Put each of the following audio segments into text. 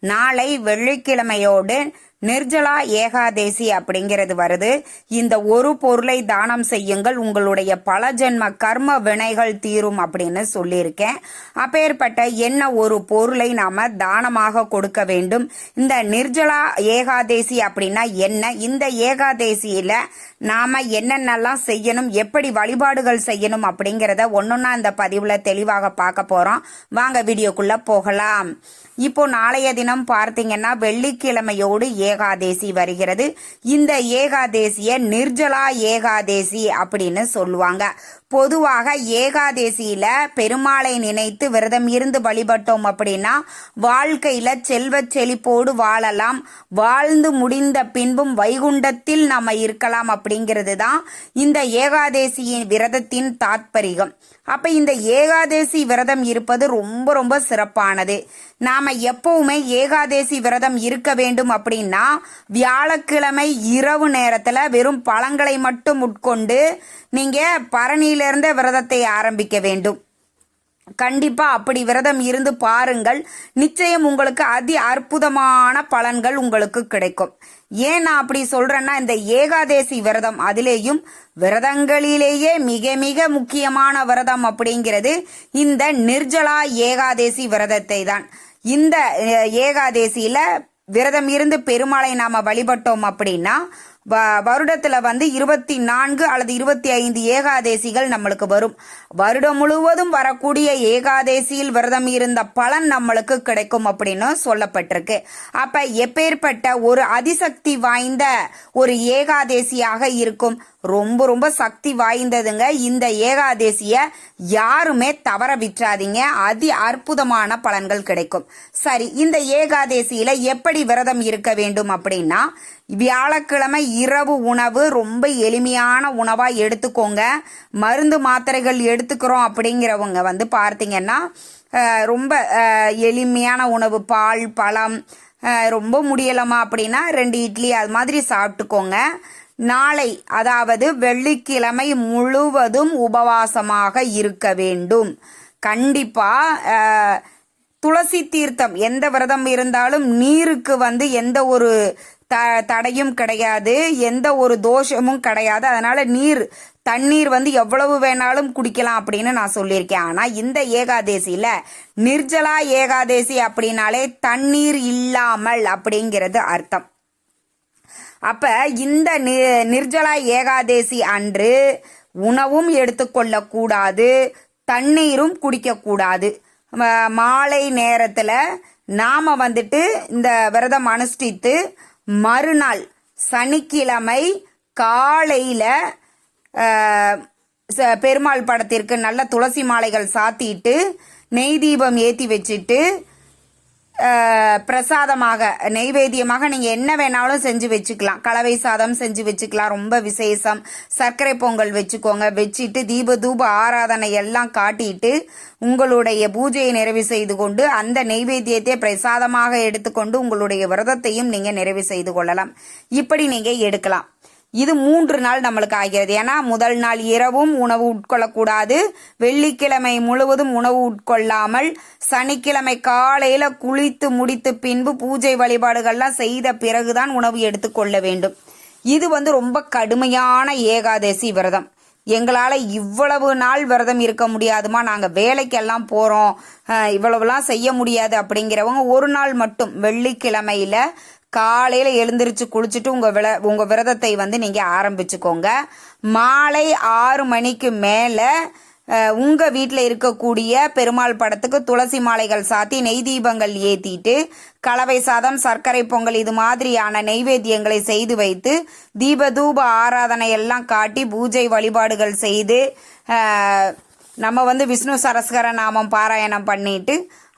நாளை வெள்ளிக்கிழமையோடு நிர்ஜலா ஏகாதேசி அப்படிங்கிறது வருது. இந்த ஒரு பொருளை தானம் செய்யுங்கள். உங்களுடைய பல ஜென்ம கர்ம வினைகள் தீரும் அப்படின்னு சொல்லியிருக்கேன். அப்பேற்பட்ட என்ன ஒரு பொருளை நாம தானமாக கொடுக்க வேண்டும்? இந்த நிர்ஜலா ஏகாதேசி அப்படின்னா என்ன? இந்த ஏகாதேசியில நாம என்னென்னலாம் செய்யணும்? எப்படி வழிபாடுகள் செய்யணும் அப்படிங்கிறத ஒன்னொன்னா இந்த பதிவுல தெளிவாக பார்க்க போறோம். வாங்க வீடியோக்குள்ள போகலாம். இப்போ நாளைய தினம் பார்த்தீங்கன்னா வெள்ளிக்கிழமையோடு ஏகாதேசி வருகிறது. இந்த ஏகாதேசிய நிர்ஜலா ஏகாதேசி அப்படின்னு சொல்லுவாங்க. பொதுவாக ஏகாதேசியில பெருமாளை நினைத்து விரதம் இருந்து வழிபட்டோம் அப்படின்னா வாழ்க்கையில செல்வ செழிப்போடு வாழலாம். வாழ்ந்து முடிந்த பின்பும் வைகுண்டத்தில் நம்ம இருக்கலாம் அப்படிங்கிறது தான் இந்த ஏகாதேசியின் விரதத்தின் தாத்பரிகம். அப்ப இந்த ஏகாதேசி விரதம் இருப்பது ரொம்ப ரொம்ப சிறப்பானது. நாம எப்பவுமே ஏகாதேசி விரதம் இருக்க வேண்டும் அப்படின்னா வியாழக்கிழமை இரவு நேரத்தில் வெறும் பழங்களை மட்டும் உட்கொண்டு நீங்கள் பரணியிலிருந்த விரதத்தை ஆரம்பிக்க வேண்டும். கண்டிப்பா அப்படி விரதம் இருந்து பாருங்கள். நிச்சயம் உங்களுக்கு அதி அற்புதமான பலன்கள் உங்களுக்கு கிடைக்கும். ஏன் நான் அப்படி சொல்றேன்னா இந்த ஏகாதேசி விரதம் அதிலேயும் விரதங்களிலேயே மிக மிக முக்கியமான விரதம் அப்படிங்கிறது இந்த நிர்ஜலா ஏகாதேசி விரதத்தை தான் இந்த ஏகாதேசியில விரதம் இருந்து பெருமாளை நாம வழிபட்டோம் அப்படின்னா வருடத்துல வந்து இருபத்தி நான்கு அல்லது இருபத்தி ஐந்து ஏகாதேசிகள் நம்மளுக்கு வரும். வருடம் முழுவதும் வரக்கூடிய ஏகாதேசியில் விரதம் இருந்த பலன் நம்மளுக்கு கிடைக்கும் அப்படின்னு சொல்லப்பட்டிருக்கு. அப்ப எப்பேற்பட்ட ஒரு அதிசக்தி வாய்ந்த ஒரு ஏகாதேசியாக இருக்கும்? ரொம்ப ரொம்ப சக்தி வாய்ந்ததுங்க. இந்த ஏகாதேசிய யாருமே தவற விற்றாதீங்க அதி அற்புதமான பலன்கள் கிடைக்கும். சரி இந்த ஏகாதேசியில எப்படி விரதம் இருக்க வேண்டும் அப்படின்னா வியாழக்கிழமை இரவு உணவு ரொம்ப எளிமையான உணவாக எடுத்துக்கோங்க. மருந்து மாத்திரைகள் எடுத்துக்கிறோம் அப்படிங்கிறவங்க வந்து பார்த்தீங்கன்னா ரொம்ப எளிமையான உணவு பால் பழம் ரொம்ப முடியலமா அப்படின்னா ரெண்டு இட்லி அது மாதிரி சாப்பிட்டுக்கோங்க. நாளை அதாவது வெள்ளிக்கிழமை முழுவதும் உபவாசமாக இருக்க வேண்டும். கண்டிப்பாக துளசி தீர்த்தம் எந்த விரதம் இருந்தாலும் நீருக்கு வந்து எந்த ஒரு த தடையும் கிடையாது. எந்த ஒரு தோஷமும் கிடையாது. அதனால நீர் தண்ணீர் வந்து எவ்வளவு வேணாலும் குடிக்கலாம் அப்படின்னு நான் சொல்லியிருக்கேன். ஆனால் இந்த ஏகாதேசியில் நிர்ஜலா ஏகாதேசி அப்படின்னாலே தண்ணீர் இல்லாமல் அப்படிங்கிறது அர்த்தம். அப்ப இந்த நி- நிர்ஜலா ஏகாதேசி அன்று உணவும் எடுத்துக்கொள்ளக்கூடாது தண்ணீரும் குடிக்கக்கூடாது. மாலை நேரத்தில் நாம வந்துட்டு இந்த விரதம் அனுஷ்டித்து மறுநாள் சனிக்கிழமை காலையில ச- பெருமாள் படத்திற்கு நல்ல துளசி மாலைகள் சாத்திட்டு நெய் தீபம் ஏத்தி வச்சுட்டு பிரசாதமாக நெய்வேத்தியமாக நீங்கள் என்ன வேணாலும் செஞ்சு வச்சுக்கலாம். கலவை சாதம் செஞ்சு வச்சுக்கலாம். ரொம்ப விசேஷம். சர்க்கரை பொங்கல் வச்சுக்கோங்க. வச்சுட்டு தீப தூப ஆராதனை எல்லாம் காட்டிட்டு உங்களுடைய பூஜையை நிறைவு செய்து கொண்டு அந்த நெய்வேத்தியத்தை பிரசாதமாக எடுத்துக்கொண்டு உங்களுடைய விரதத்தையும் நீங்கள் நிறைவு செய்து கொள்ளலாம். இப்படி நீங்கள் எடுக்கலாம். இது மூன்று நாள் நம்மளுக்கு ஆகிறது. ஏன்னா முதல் நாள் இரவும் உணவு உட்கொள்ளக்கூடாது. வெள்ளிக்கிழமை முழுவதும் உணவு உட்கொள்ளாமல் சனிக்கிழமை காலையில குளித்து முடித்து பின்பு பூஜை வழிபாடுகள்லாம் செய்த பிறகுதான் உணவு எடுத்துக்கொள்ள வேண்டும். இது வந்து ரொம்ப கடுமையான ஏகாதசி விரதம். எங்களால் இவ்வளவு நாள் விரதம் இருக்க முடியாதுமா? நாங்கள் வேலைக்கெல்லாம் போகிறோம் இவ்வளவுலாம் செய்ய முடியாது அப்படிங்கிறவங்க ஒரு நாள் மட்டும். வெள்ளிக்கிழமையில காலையில் எழுந்திருச்சு குளிச்சுட்டு உங்கள் விர உங்கள் விரதத்தை வந்து நீங்கள் ஆரம்பிச்சுக்கோங்க. மாலை ஆறு மணிக்கு மேலே உங்கள் வீட்டில் இருக்கக்கூடிய பெருமாள் படத்துக்கு துளசி மாலைகள் சாத்தி நெய் தீபங்கள் ஏற்றிட்டு கலவை சாதம் சர்க்கரை பொங்கல் இது மாதிரியான நெய்வேத்தியங்களை செய்து வைத்து தீப தூப ஆராதனை எல்லாம் காட்டி பூஜை வழிபாடுகள் செய்து நம்ம வந்து விஷ்ணு சரஸ்கர நாமம் பாராயணம் பண்ணிட்டு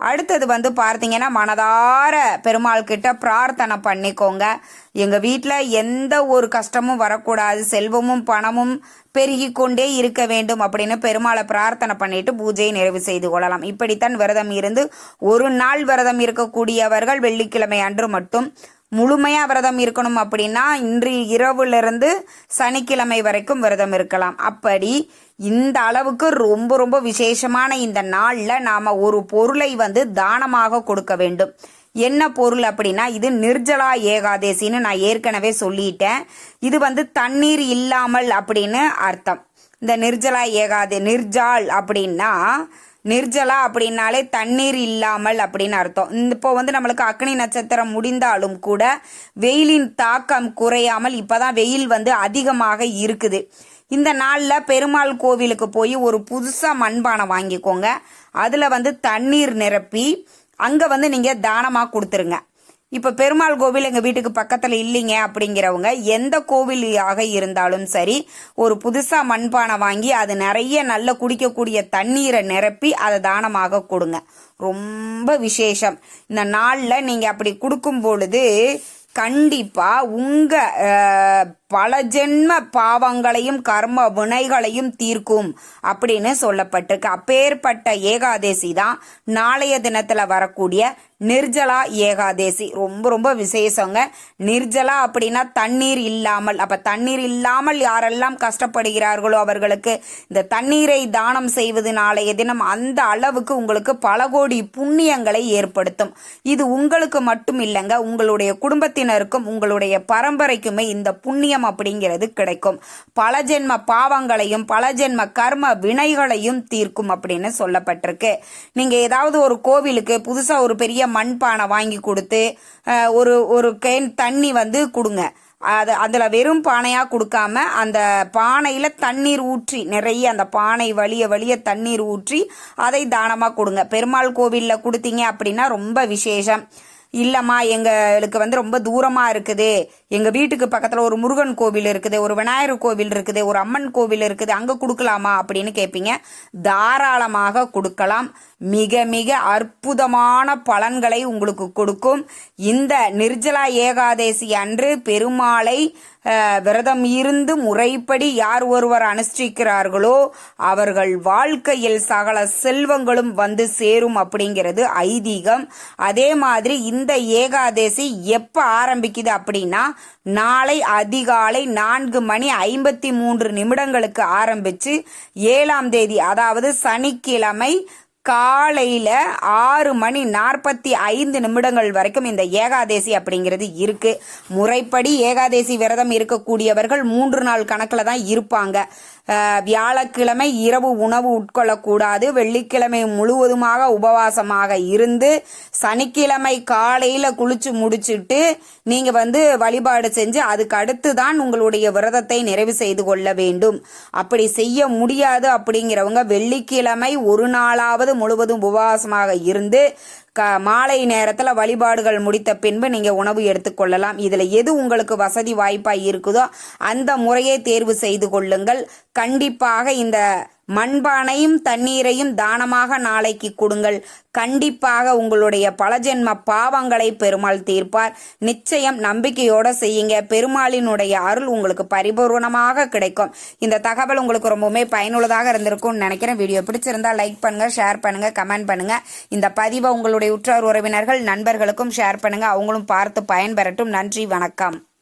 அடுத்தது வந்து பார்த்தீங்கன்னா மனதார பெருமாள் கிட்ட பிரார்த்தனை பண்ணிக்கோங்க. எங்கள் வீட்டில் எந்த ஒரு கஷ்டமும் வரக்கூடாது. செல்வமும் பணமும் பெருகி கொண்டே இருக்க வேண்டும் அப்படின்னு பெருமாளை பிரார்த்தனை பண்ணிட்டு பூஜையை நிறைவு செய்து கொள்ளலாம். இப்படித்தான் விரதம் இருந்து ஒரு நாள் விரதம் இருக்கக்கூடியவர்கள் வெள்ளிக்கிழமை அன்று மட்டும் முழுமையாக விரதம் இருக்கணும் அப்படின்னா இன்று இரவுலேருந்து சனிக்கிழமை வரைக்கும் விரதம் இருக்கலாம். அப்படி இந்த அளவுக்கு ரொம்ப ரொம்ப விசேஷமான இந்த நாளில் நாம் ஒரு பொருளை வந்து தானமாக கொடுக்க வேண்டும். என்ன பொருள் அப்படின்னா இது நிர்ஜலா ஏகாதேசின்னு நான் ஏற்கனவே சொல்லிட்டேன். இது வந்து தண்ணீர் இல்லாமல் அப்படின்னு அர்த்தம். இந்த நிர்ஜலா ஏகாதே நிர்ஜால் அப்படின்னா நிர்ஜலா அப்படின்னாலே தண்ணீர் இல்லாமல் அப்படின்னு அர்த்தம். இந்த இப்போ வந்து நம்மளுக்கு அக்னி நட்சத்திரம் முடிந்தாலும் கூட வெயிலின் தாக்கம் குறையாமல் இப்பதான் வெயில் வந்து அதிகமாக இருக்குது. இந்த நாளில் பெருமாள் கோவிலுக்கு போய் ஒரு புதுசாக மண்பானை வாங்கிக்கோங்க. அதில் வந்து தண்ணீர் நிரப்பி அங்கே வந்து நீங்கள் தானமாக கொடுத்துருங்க. இப்போ பெருமாள் கோவில் எங்கள் வீட்டுக்கு பக்கத்தில் இல்லைங்க அப்படிங்கிறவங்க எந்த கோவிலாக இருந்தாலும் சரி ஒரு புதுசாக மண்பானை வாங்கி அது நிறைய நல்ல குடிக்கக்கூடிய தண்ணீரை நிரப்பி அதை தானமாக கொடுங்க. ரொம்ப விசேஷம். இந்த நாளில் நீங்கள் அப்படி கொடுக்கும் பொழுது கண்டிப்பாக உங்கள் பல ஜென்ம பாவங்களையும் கர்ம வினைகளையும் தீர்க்கும் அப்படின்னு சொல்லப்பட்டிருக்கு. அப்பேற்பட்ட ஏகாதேசி தான் நாளைய தினத்துல வரக்கூடிய நிர்ஜலா ஏகாதேசி. ரொம்ப ரொம்ப விசேஷங்க. நிர்ஜலா அப்படின்னா தண்ணீர் இல்லாமல். அப்ப தண்ணீர் இல்லாமல் யாரெல்லாம் கஷ்டப்படுகிறார்களோ அவர்களுக்கு இந்த தண்ணீரை தானம் செய்வது நாளைய தினம் அந்த அளவுக்கு உங்களுக்கு பல கோடி புண்ணியங்களை ஏற்படுத்தும். இது உங்களுக்கு மட்டும் இல்லைங்க. உங்களுடைய குடும்பத்தினருக்கும் உங்களுடைய பரம்பரைக்குமே இந்த புண்ணியம் அப்படிங்கிறது கிடைக்கும். பல ஜென்ம பாவங்களையும் பல ஜென்ம கர்ம வினைகளையும் தீர்க்கும் அப்படின்னு சொல்லப்பட்டிருக்கு. நீங்க ஏதாவது ஒரு கோவிலுக்கு புதுசா ஒரு பெரிய மண்பானை வாங்கி கொடுத்து ஒரு ஒரு கேன் தண்ணி வந்து கொடுங்க. அது அதில் வெறும் பானையாக கொடுக்காம அந்த பானையில் தண்ணீர் ஊற்றி நிறைய அந்த பானை வழிய வழிய தண்ணீர் ஊற்றி அதை தானமாக கொடுங்க. பெருமாள் கோவிலில் கொடுத்தீங்க அப்படின்னா ரொம்ப விசேஷம். இல்லைம்மா எங்களுக்கு வந்து ரொம்ப தூரமாக இருக்குது. எங்கள் வீட்டுக்கு பக்கத்தில் ஒரு முருகன் கோவில் இருக்குது ஒரு விநாயகர் கோவில் இருக்குது ஒரு அம்மன் கோவில் இருக்குது அங்கே கொடுக்கலாமா அப்படின்னு கேட்பீங்க தாராளமாக கொடுக்கலாம். மிக மிக அற்புதமான பலன்களை உங்களுக்கு கொடுக்கும். இந்த நிர்ஜலா ஏகாதேசி அன்று பெருமாளை விரதம் இருந்து முறைப்படி யார் ஒருவர் அனுஷ்டிக்கிறார்களோ அவர்கள் வாழ்க்கையில் சகல செல்வங்களும் வந்து சேரும் அப்படிங்கிறது ஐதீகம். அதே மாதிரி இந்த ஏகாதேசி எப்ப ஆரம்பிக்குது அப்படின்னா நாளை அதிகாலை நான்கு மணி ஐம்பத்தி மூன்று நிமிடங்களுக்கு ஆரம்பிச்சு ஏழாம் தேதி அதாவது சனிக்கிழமை காலையில் ஆறு மணி நாற்பத்தி ஐந்து நிமிடங்கள் வரைக்கும் இந்த ஏகாதேசி அப்படிங்கிறது இருக்கு. முறைப்படி ஏகாதேசி விரதம் இருக்கக்கூடியவர்கள் மூன்று நாள் கணக்கில் தான் இருப்பாங்க. வியாழக்கிழமை இரவு உணவு உட்கொள்ளக்கூடாது. வெள்ளிக்கிழமை முழுவதுமாக உபவாசமாக இருந்து சனிக்கிழமை காலையில் குளிச்சு முடிச்சிட்டு நீங்கள் வந்து வழிபாடு செஞ்சு அதுக்கு அடுத்து தான் உங்களுடைய விரதத்தை நிறைவு செய்து கொள்ள வேண்டும். அப்படி செய்ய முடியாது அப்படிங்கிறவங்க வெள்ளிக்கிழமை ஒரு நாளாவது முழுவதும் உபவாசமாக இருந்து க மாலை நேரத்தில் வழிபாடுகள் முடித்த பின்பு நீங்கள் உணவு எடுத்துக்கொள்ளலாம் இதில் எது உங்களுக்கு வசதி வாய்ப்பாக இருக்குதோ அந்த முறையை தேர்வு செய்து கொள்ளுங்கள். கண்டிப்பாக இந்த மண்பானையும் தண்ணீரையும் தானமாக நாளைக்கு கொடுங்கள். கண்டிப்பாக உங்களுடைய பலஜென்ம பாவங்களை பெருமாள் தீர்ப்பார். நிச்சயம் நம்பிக்கையோட செய்யுங்க. பெருமாளினுடைய அருள் உங்களுக்கு பரிபூர்ணமாக கிடைக்கும். இந்த தகவல் உங்களுக்கு ரொம்பவுமே பயனுள்ளதாக இருந்திருக்கும்னு நினைக்கிறேன். வீடியோ பிடிச்சிருந்தா லைக் பண்ணுங்க ஷேர் பண்ணுங்க கமெண்ட் பண்ணுங்க. இந்த பதிவை உங்களுடைய உற்றார் உறவினர்கள் நண்பர்களுக்கும் ஷேர் பண்ணுங்க. அவங்களும் பார்த்து பயன்பெறட்டும். நன்றி வணக்கம்.